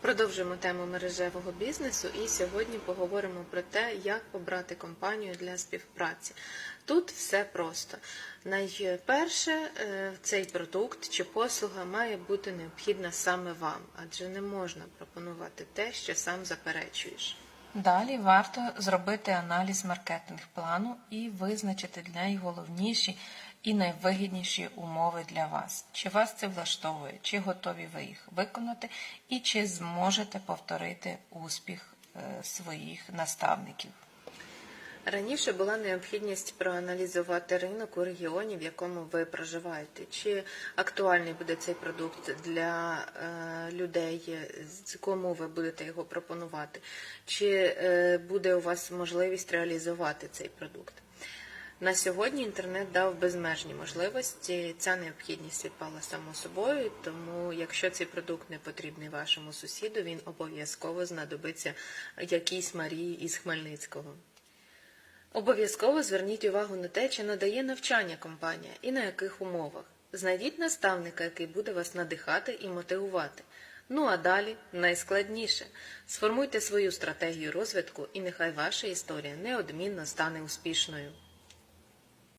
Продовжуємо тему мережевого бізнесу і сьогодні поговоримо про те, як обрати компанію для співпраці. Тут все просто. Найперше, е, цей продукт чи послуга має бути необхідна саме вам, адже не можна пропонувати те, що сам заперечуєш. Далі варто зробити аналіз маркетинг плану і визначити найголовніші і найвигідніші умови для вас. Чи вас це влаштовує, чи готові ви їх виконати, і чи зможете повторити успіх е, своїх наставників. Раніше була необхідність проаналізувати ринок у регіоні, в якому ви проживаєте. Чи актуальний буде цей продукт для е, людей, з кому ви будете його пропонувати, чи е, буде у вас можливість реалізувати цей продукт. На сьогодні інтернет дав безмежні можливості. Ця необхідність відпала само собою, тому якщо цей продукт не потрібний вашому сусіду, він обов'язково знадобиться якійсь Марії із Хмельницького. Обов'язково зверніть увагу на те, чи надає навчання компанія і на яких умовах. Знайдіть наставника, який буде вас надихати і мотивувати. Ну а далі найскладніше сформуйте свою стратегію розвитку, і нехай ваша історія неодмінно стане успішною.